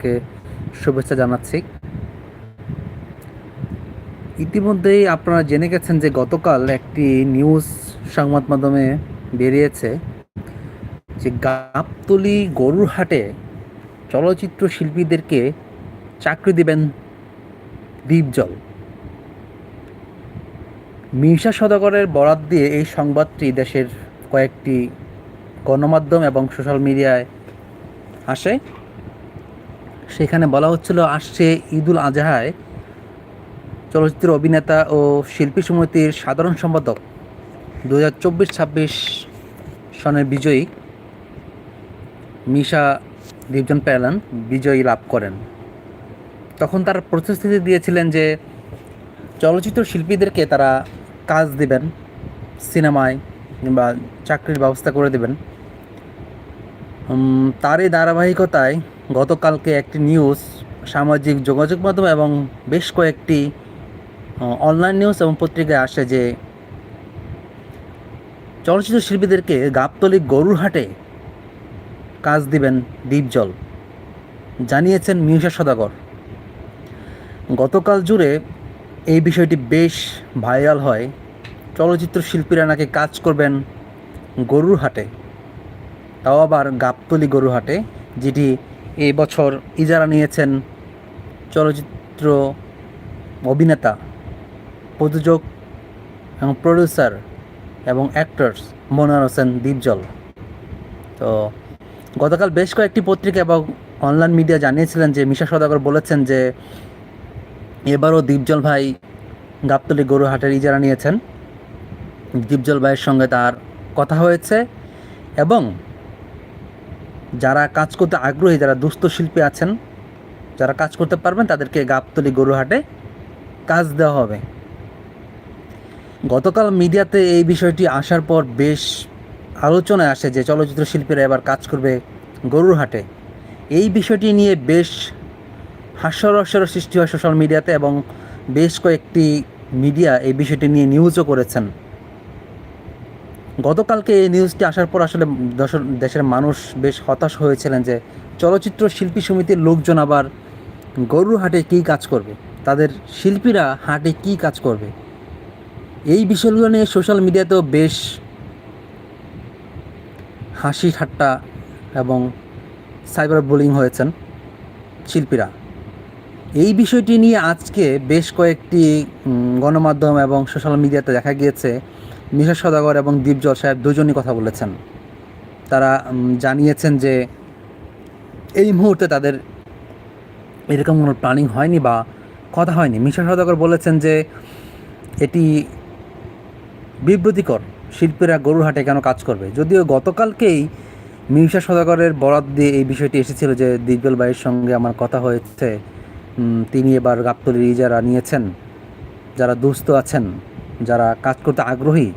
সবাইকে শুভেচ্ছা জানাচ্ছি। ইতিমধ্যেই আপনারা জেনে গেছেন যে গতকাল একটি নিউজ সংবাদ মাধ্যমে বেরিয়েছে যে গাবতলি গরুর হাটে চলচ্চিত্র শিল্পীদেরকে চাকরি দিবেন দ্বীপজল মির্ষা সদাগরের বরাত দিয়ে এই সংবাদটি দেশের কয়েকটি গণমাধ্যম এবং সোশ্যাল মিডিয়ায় আসে। সেখানে বলা হচ্ছিল আসছে ঈদুল আজহায় চলচ্চিত্র অভিনেতা ও শিল্পী সমিতির সাধারণ সম্পাদক। দু হাজার চব্বিশ ছাব্বিশ সনের বিজয়ী মিশা দীপজন প্যালান বিজয়ী লাভ করেন। তখন তার প্রতিশ্রুতি দিয়েছিলেন যে চলচ্চিত্র শিল্পীদেরকে তারা কাজ দিবেন সিনেমায় কিংবা চাকরির ব্যবস্থা করে দেবেন। উম, তারই ধারাবাহিকতায় গতকালকে একটি নিউজ, সামাজিক যোগাযোগ মাধ্যম এবং বেশ কয়েকটি অনলাইন নিউজ এবং পত্রিকায় আসে যে, চলচ্চিত্র শিল্পীদেরকে গরুর হাটে কাজ দিবেন দ্বীপজল জানিয়েছেন মিউষা সদাগর। গতকাল জুড়ে এই বিষয়টি বেশ ভাইরাল হয়। চলচ্চিত্র শিল্পীরা নাকি কাজ করবেন গরুর হাটে। তাও আবার গাবতলি গরু হাটে, যেটি এই বছর ইজারা নিয়েছেন চলচ্চিত্র অভিনেতা, প্রযোজক এবং প্রডিউসার এবং অ্যাক্টরস মনোয়ার হোসেন দীপজল। তো গতকাল বেশ কয়েকটি পত্রিকা এবং অনলাইন মিডিয়া জানিয়েছিলেন যে মিশা সদাগর বলেছেন যে এবারও দীপজল ভাই গাবতলি গরু হাটের ইজারা নিয়েছেন। দীপজল ভাইয়ের সঙ্গে তার কথা হয়েছে এবং যারা কাজ করতে আগ্রহী, যারা দুস্থ শিল্পী আছেন, যারা কাজ করতে পারবেন, তাদেরকে গাবতলি গরুহাটে কাজ দেওয়া হবে। গতকাল মিডিয়াতে এই বিষয়টি আসার পর বেশ আলোচনায় আসে যে চলচ্চিত্র শিল্পীরা এবার কাজ করবে গরুর হাটে এই বিষয়টি নিয়ে বেশ হাস্যরস্যের সৃষ্টি হয় সোশ্যাল মিডিয়াতে এবং বেশ কয়েকটি মিডিয়া এই বিষয়টি নিয়ে নিউজও করেছেন। গতকালকে এই নিউজটি আসার পর আসলে দেশের মানুষ বেশ হতাশ হয়েছিলেন যে চলচ্চিত্র শিল্পী সমিতির লোকজন আবার গরুর হাটে কী কাজ করবে? তাদের শিল্পীরা হাটে কী কাজ করবে? এই বিষয়গুলো নিয়ে সোশ্যাল মিডিয়াতেও বেশ হাসি ঠাট্টা এবং সাইবার বুলিং হয়েছেন শিল্পীরা। এই বিষয়টি নিয়ে আজকে বেশ কয়েকটি গণমাধ্যম এবং সোশ্যাল মিডিয়াতে দেখা গিয়েছে মিশা সদাগর এবং দীপজল সাহেব দুজনই কথা বলেছেন। তারা জানিয়েছেন যে এই মুহূর্তে তাদের এরকম কোনো প্ল্যানিং হয়নি বা কথা হয়নি। মিশা সদাগর বলেছেন যে এটি বিব্রতিকর, শিল্পীরা গরুর হাটে কেন কাজ করবে? যদিও গতকালকেই মিশা সদাগরের বরাদ দিয়ে এই বিষয়টি এসেছিল যে দিগ্গল ভাইয়ের সঙ্গে আমার কথা হয়েছে। তিনি এবার গাবতলির ইজারা নিয়েছেন, যারা দুস্থ আছেন, যারা কাজ করতে আগ্রহী,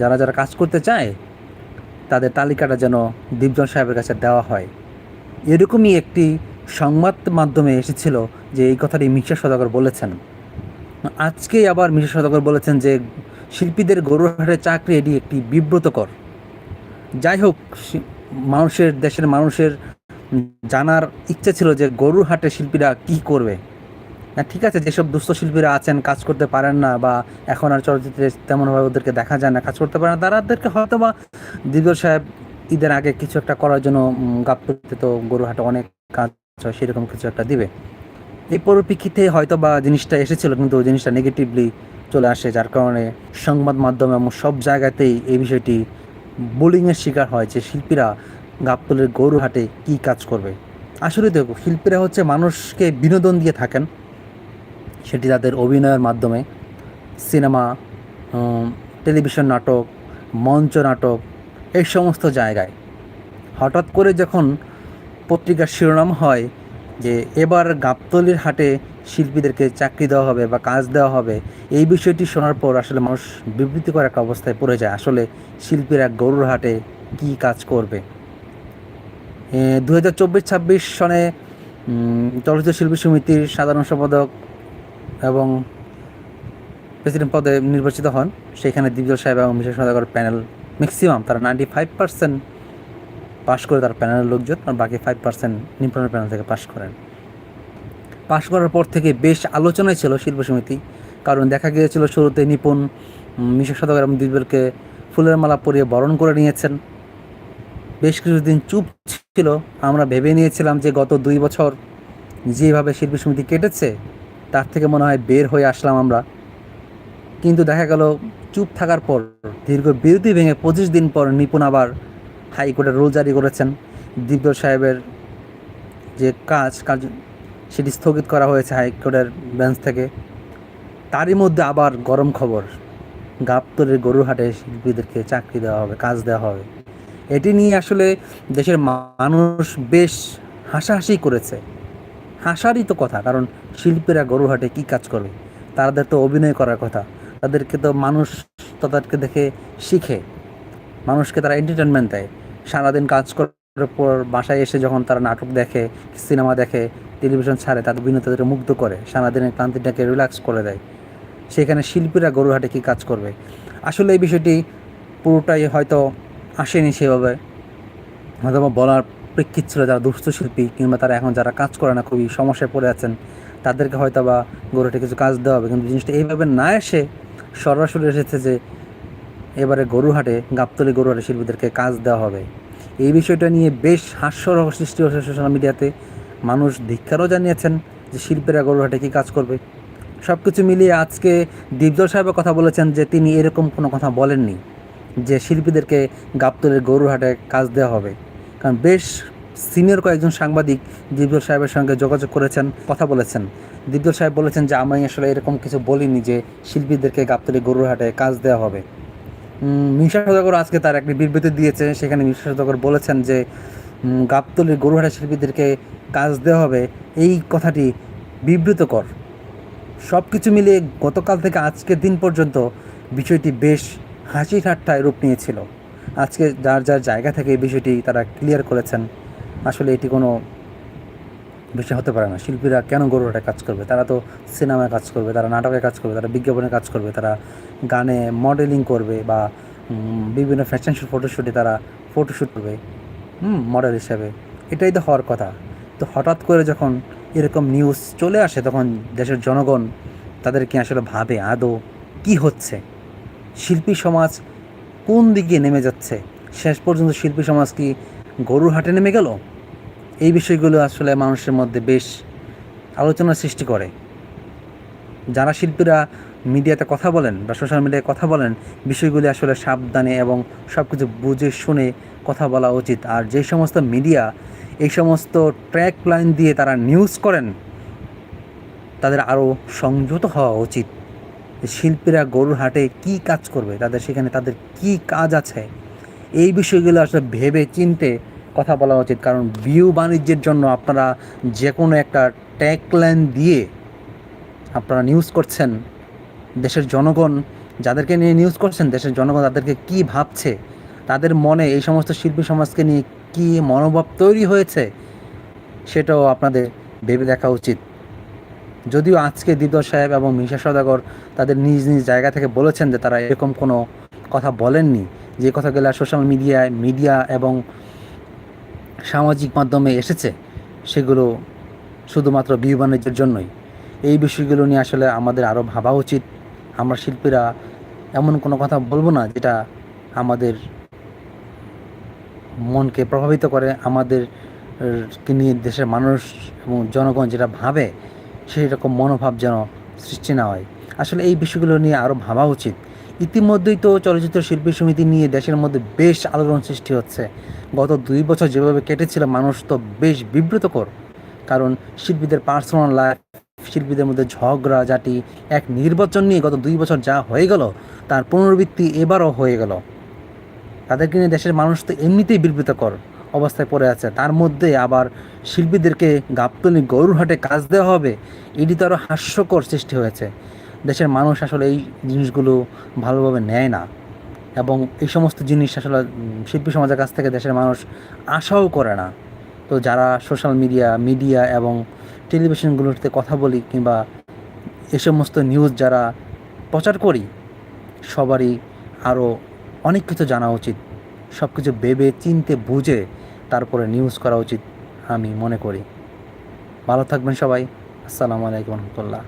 যারা যারা কাজ করতে চায়, তাদের তালিকাটা যেন দীপজন সাহেবের কাছে দেওয়া হয়। এরকমই একটি সংবাদ মাধ্যমে এসেছিল যে এই কথাটি মিশা সদাগর বলেছেন। আজকেই আবার মিশা সদাগর বলেছেন যে শিল্পীদের গরুর হাটে চাকরি এটি একটি বিব্রতকর। যাই হোক মানুষের, দেশের মানুষের জানার ইচ্ছে ছিল যে গরুর হাটে শিল্পীরা কি করবে? ঠিক আছে, যেসব দুস্থ শিল্পীরা আছেন, কাজ করতে পারেন না বা এখন আর চলচ্চিত্রে তেমনভাবে ওদেরকে দেখা যায় না, কাজ করতে পারে না তাদেরকে হয়তো বা দিগর সাহেব ঈদের আগে কিছু একটা করার জন্য গাবতলিতে তো গরুর হাটে অনেক কাজ হয়, সেরকম কিছু একটা দিবে। এই পরিপ্রেক্ষিতে হয়তো বা জিনিসটা এসেছিল, কিন্তু ওই জিনিসটা নেগেটিভলি চলে আসে, যার কারণে সংবাদ মাধ্যম এবং সব জায়গাতেই এই বিষয়টি বোলিংয়ের শিকার হয়, যে শিল্পীরা গাবতলের গরু হাটে কী কাজ করবে? আসলে দেখো, শিল্পীরা হচ্ছে মানুষকে বিনোদন দিয়ে থাকেন। সেটি তাদের অভিনয়ের মাধ্যমে। সিনেমা টেলিভিশন নাটক, মঞ্চ নাটক, এই সমস্ত জায়গায়। হঠাৎ করে যখন পত্রিকার শিরোনাম হয় যে এবার গাবতলির হাটে শিল্পীদেরকে চাকরি দেওয়া হবে বা কাজ দেওয়া হবে, এই বিষয়টি শোনার পর আসলে মানুষ বিবৃতিকর একটা অবস্থায় পড়ে যায়। আসলে শিল্পীরা গরুর হাটে কী কাজ করবে? দু হাজার চব্বিশ ছাব্বিশ সনে চলচ্চিত্র শিল্পী সমিতির সাধারণ সম্পাদক এবং প্রেসিডেন্ট পদে নির্বাচিত হন। সেখানে দিবজল সাহেব এবং বিশেষ সদাগর প্যানেল ম্যাক্সিমাম তারা নাইনটি ফাইভ পার্সেন্ট পাশ করে তার প্যানেলের লোকজন আর বাকি ফাইভ পার্সেন্ট নিম্ন প্যানেল থেকে পাশ করেন। পাশ করার পর থেকে বেশ আলোচনায় ছিল শিল্প সমিতি, কারণ দেখা গিয়েছিল শুরুতে নিপুণ মিশক সদাগর এবং দিলবেলকে ফুলের মালা পরিয়ে বরণ করে নিয়েছেন। বেশ কিছুদিন চুপ ছিল, আমরা ভেবে নিয়েছিলাম যে গত দুই বছর যেভাবে শিল্পী সমিতি কেটেছে, তার থেকে মনে হয় বের হয়ে আসলাম আমরা। কিন্তু দেখা গেল, চুপ থাকার পর, দীর্ঘ বিরতি ভেঙে পঁচিশ দিন পর নিপুণ আবার হাইকোর্টের রুল জারি করেছেন। দিব্যল সাহেবের যে কাজ কাজ সেটি স্থগিত করা হয়েছে হাইকোর্টের বেঞ্চ থেকে। তারই মধ্যে আবার গরম খবর, গাবতলের গরুহাটে শিল্পীদেরকে চাকরি দেওয়া হবে, কাজ দেওয়া হবে। এটি নিয়ে আসলে দেশের মানুষ বেশ হাসাহাসি করেছে। হাসারই তো কথা, কারণ শিল্পীরা গরুহাটে কী কাজ করবে তাদের তো অভিনয় করার কথা। তাদেরকে তো মানুষ তাদেরকে দেখে শিখে। মানুষকে তারা এন্টারটেনমেন্ট দেয়। সারাদিন কাজ করার পর বাসায় এসে যখন তারা নাটক দেখে, সিনেমা দেখে টেলিভিশন ছাড়ে তাদের বিভিন্ন তাদেরকে মুগ্ধ করে, সারাদিনের ক্লান্তিটাকে রিল্যাক্স করে দেয়। সেখানে শিল্পীরা গরুহাটে কী কাজ করবে? আসলে এই বিষয়টি পুরোটাই হয়তো আসেনি সেভাবে। হয়তো বলার প্রেক্ষিত ছিল যারা দুস্থ শিল্পী কিংবা তারা এখন যারা কাজ করে না, খুবই সমস্যায় পড়ে আছেন, তাদেরকে হয়তো বা গরুহাটে কিছু কাজ দেওয়া হবে। কিন্তু জিনিসটা এইভাবে না এসে সরাসরি এসেছে যে এবারে গরুহাটে, গাবতলি গরুহাটে শিল্পীদেরকে কাজ দেওয়া হবে। এই বিষয়টা নিয়ে বেশ হাস্যরহ সৃষ্টি হয়েছে সোশ্যাল মিডিয়াতে মানুষ ধিক্ষারও জানিয়েছেন যে শিল্পীরা গরুহাটে কী কাজ করবে। সব কিছু মিলিয়ে আজকে দীপজল সাহেবের কথা বলেছেন যে তিনি এরকম কোনো কথা বলেননি। যে শিল্পীদেরকে গাবতলের গরুহাটে কাজ দেওয়া হবে। কারণ বেশ সিনিয়র কয়েকজন সাংবাদিক দীপজল সাহেবের সঙ্গে যোগাযোগ করেছেন, কথা বলেছেন। দীপজল সাহেব বলেছেন যে, আমি আসলে এরকম কিছু বলিনি যে শিল্পীদেরকে গাবতলি গরুহাটে কাজ দেওয়া হবে। মিশা সদাগর আজকে তার একটি বিবৃতি দিয়েছে, সেখানে মিশা সদাগর বলেছেন যে গাবতলির গরুহাটা শিল্পীদেরকে কাজ দেওয়া হবে। এই কথাটি বিবৃতকর। সব কিছু মিলিয়ে গতকাল থেকে আজকের দিন পর্যন্ত বিষয়টি বেশ হাসি ঠাট্টায় রূপ নিয়েছিল। আজকে যার যার জায়গা থেকে এই বিষয়টি তারা ক্লিয়ার করেছেন, আসলে এটি কোনো বিষয় হতে পারে না। শিল্পীরা কেন গরুহাটে কাজ করবে? তারা তো সিনেমায় কাজ করবে, তারা নাটকে কাজ করবে, তারা বিজ্ঞাপনে কাজ করবে, তারা গানে মডেলিং করবে বা বিভিন্ন ফ্যাশন শুট ফটোশ্যুটে তারা ফটোশ্যুট করবে। হুম মডেল হিসাবে। এটাই তো হওয়ার কথা। তো হঠাৎ করে যখন এরকম নিউজ চলে আসে, তখন দেশের জনগণ তাদেরকে আসলে ভাবে, আদৌ কি হচ্ছে? শিল্পী সমাজ কোন দিকে নেমে যাচ্ছে? শেষ পর্যন্ত শিল্পী সমাজ কি গরুর হাটে নেমে গেল? এই বিষয়গুলো আসলে মানুষের মধ্যে বেশ আলোচনার সৃষ্টি করে। যারা শিল্পীরা মিডিয়াতে কথা বলেন বা সোশ্যাল মিডিয়ায় কথা বলেন, বিষয়গুলি আসলে সাবধানে এবং সব কিছু বুঝে শুনে কথা বলা উচিত। আর যে সমস্ত মিডিয়া এই সমস্ত ট্র্যাক লাইন দিয়ে তারা নিউজ করেন, তাদের আরও সংযত হওয়া উচিত। শিল্পীরা গরুর হাটে কি কাজ করবে, তাদের সেখানে তাদের কি কাজ আছে, এই বিষয়গুলো আসলে ভেবে চিনতে কথা বলা উচিত। কারণ বিউ বাণিজ্যের জন্য আপনারা যে কোনো একটা ট্যাগ লাইন দিয়ে আপনারা নিউজ করছেন, দেশের জনগণ যাদেরকে নিয়ে নিউজ করছেন, দেশের জনগণ তাদেরকে কি ভাবছে, তাদের মনে এই সমস্ত শিল্পী সমাজকে নিয়ে কী মনোভাব তৈরি হয়েছে, সেটাও আপনাদের ভেবে দেখা উচিত। যদিও আজকে দিদর সাহেব এবং মিশা সদাগর তাদের নিজ নিজ জায়গা থেকে বলেছেন যে তারা এরকম কোনো কথা বলেননি। যে কথাগুলো সোশ্যাল মিডিয়ায়, মিডিয়া এবং সামাজিক মাধ্যমে এসেছে, সেগুলো শুধুমাত্র বিয়ে বাণিজ্যের জন্যই। এই বিষয়গুলো নিয়ে আসলে আমাদের আরও ভাবা উচিত। আমরা শিল্পীরা এমন কোনো কথা বলব না যেটা আমাদের মনকে প্রভাবিত করে, আমাদের নিয়ে দেশের মানুষ এবং জনগণ যেটা ভাবে সেই রকম মনোভাব যেন সৃষ্টি না হয়। আসলে এই বিষয়গুলো নিয়ে আরও ভাবা উচিত। ইতিমধ্যেই তো চলচ্চিত্র শিল্পী সমিতি নিয়ে দেশের মধ্যে বেশ আলোড়ন সৃষ্টি হচ্ছে। গত দুই বছর যেভাবে কেটেছিল, মানুষ তো বেশ বিব্রতকর। কারণ শিল্পীদের পার্সোনাল লাইফ, শিল্পীদের মধ্যে ঝগড়া জাটি এক নির্বাচন নিয়ে গত দুই বছর যা হয়ে গেল, তার পুনরাবৃত্তি এবারও হয়ে গেল। তাদেরকে নিয়ে দেশের মানুষ তো এমনিতেই বিব্রতকর। অবস্থায় পড়ে আছে। তার মধ্যে আবার শিল্পীদেরকে গাবতলি গরুরহাটে কাজ দেওয়া হবে, এটি তো আরও হাস্যকর সৃষ্টি হয়েছে। দেশের মানুষ আসলে এই জিনিসগুলো ভালোভাবে নেয় না এবং এই সমস্ত জিনিস আসলে শিল্পী সমাজের কাছ থেকে দেশের মানুষ আশাও করে না। তো যারা সোশ্যাল মিডিয়া মিডিয়া এবং টেলিভিশনগুলোতে কথা বলি কিংবা এ সমস্ত নিউজ যারা প্রচার করি, সবারই আরও অনেক কিছু জানা উচিত। সব কিছু ভেবে, চিনতে, বুঝে তারপরে নিউজ করা উচিত আমি মনে করি। ভালো থাকবেন সবাই। আসসালামু আলাইকুম রহমতুল্লাহ।